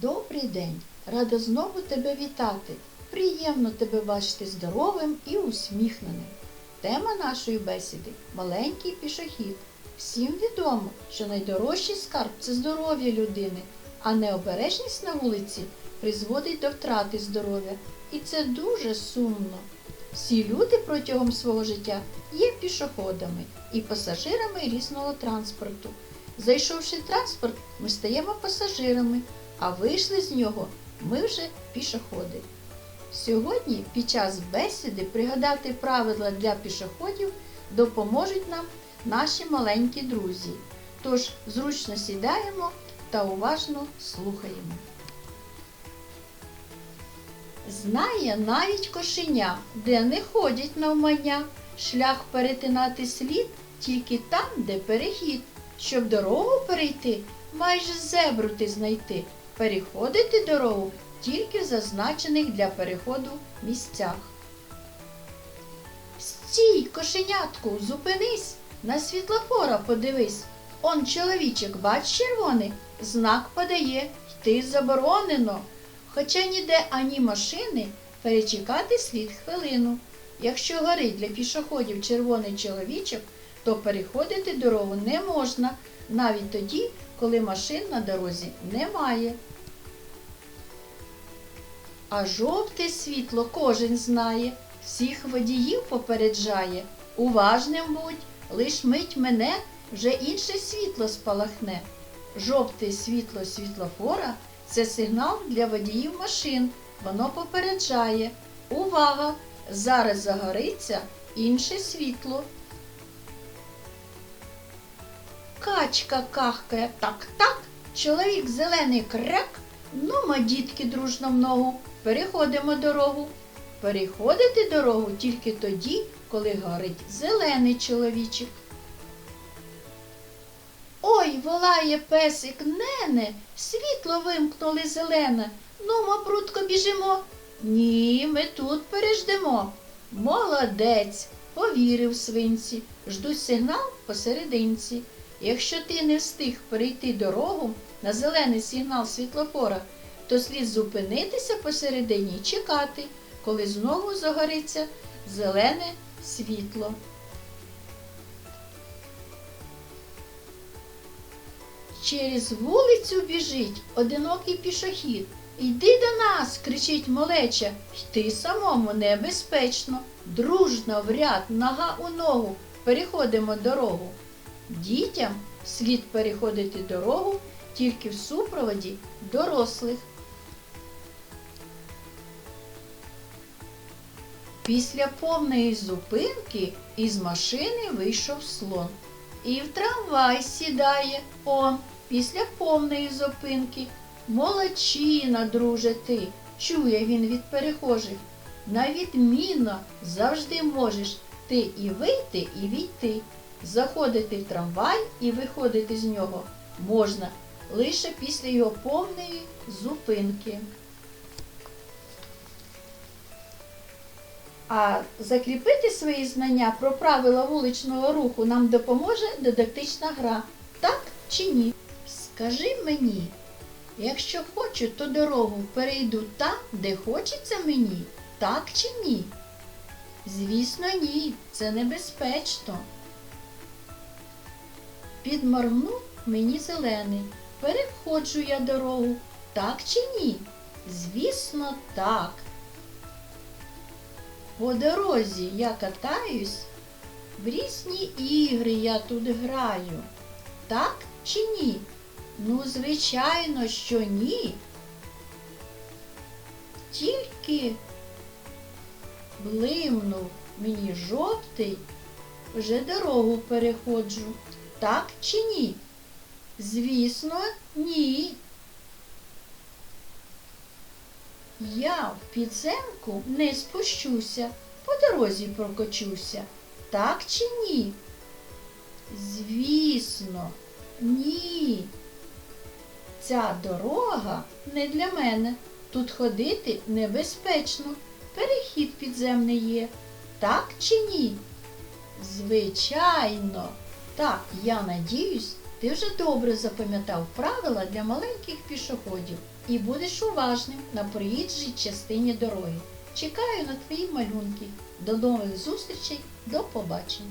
Добрий день! Рада знову тебе вітати. Приємно тебе бачити здоровим і усміхненим. Тема нашої бесіди маленький пішохід. Всім відомо, що найдорожчий скарб це здоров'я людини, а необережність на вулиці призводить до втрати здоров'я. І це дуже сумно. Всі люди протягом свого життя є пішоходами і пасажирами різного транспорту. Зайшовши в транспорт, ми стаємо пасажирами, а вийшли з нього ми вже пішоходи. Сьогодні під час бесіди пригадати правила для пішоходів допоможуть нам наші маленькі друзі. Тож зручно сідаємо та уважно слухаємо. Знає навіть кошеня, де не ходять навмання, шлях перетинати слід тільки там, де перехід. Щоб дорогу перейти, майже зебру ти знайти, переходити дорогу тільки в зазначених для переходу місцях. Стій, кошенятку, зупинись, на світлофора подивись. Он чоловічок, бач червоний, знак подає, йти заборонено. Хоча ніде ані машини, перечекати слід хвилину. Якщо горить для пішоходів червоний чоловічок, то переходити дорогу не можна, навіть тоді, коли машин на дорозі немає. А жовте світло кожен знає, всіх водіїв попереджає. Уважним будь, лиш мить мене, вже інше світло спалахне. Жовте світло світлофора це сигнал для водіїв машин. Воно попереджає. Увага! Зараз загориться інше світло. Качка кахкає так-так, чоловік зелений крек. Ну, ма дітки дружно в ногу, переходимо дорогу. Переходити дорогу тільки тоді, коли горить зелений чоловічик. Ой, волає песик, нене, світло вимкнули зелене. Ну, ма прутко біжимо. Ні, ми тут переждемо. Молодець, повірив свинці, ждуть сигнал посерединці. Якщо ти не встиг перейти дорогу на зелений сигнал світлофора, то слід зупинитися посередині і чекати, коли знову загориться зелене світло. Через вулицю біжить одинокий пішохід. Йди до нас, кричить малеча, йти самому небезпечно. Дружно в ряд, нога у ногу, переходимо дорогу. Дітям слід переходити дорогу тільки в супроводі дорослих. Після повної зупинки із машини вийшов слон. І в трамвай сідає он після повної зупинки. Молодчина, друже ти, чує він від перехожих. На відмінно завжди можеш ти і вийти, і війти. Заходити в трамвай і виходити з нього можна лише після його повної зупинки. А закріпити свої знання про правила вуличного руху нам допоможе дидактична гра. Так чи ні? Скажи мені, якщо хочу, то дорогу перейду там, де хочеться мені, так чи ні? Звісно, ні, це небезпечно. Підморгнув мені зелений. Переходжу я дорогу, так чи ні? Звісно, так. По дорозі я катаюсь, в різні ігри я тут граю. Так чи ні? Ну, звичайно, що ні. Тільки блимнув мені жовтий, вже дорогу переходжу. Так чи ні? Звісно, ні. Я в підземку не спущуся, по дорозі прокочуся. Так чи ні? Звісно, ні. Ця дорога не для мене. Тут ходити небезпечно. Перехід підземний є. Так чи ні? Звичайно. Так, я надіюсь, ти вже добре запам'ятав правила для маленьких пішоходів. і будеш уважним на проїжджій частині дороги. Чекаю на твої малюнки. До нових зустрічей, до побачення!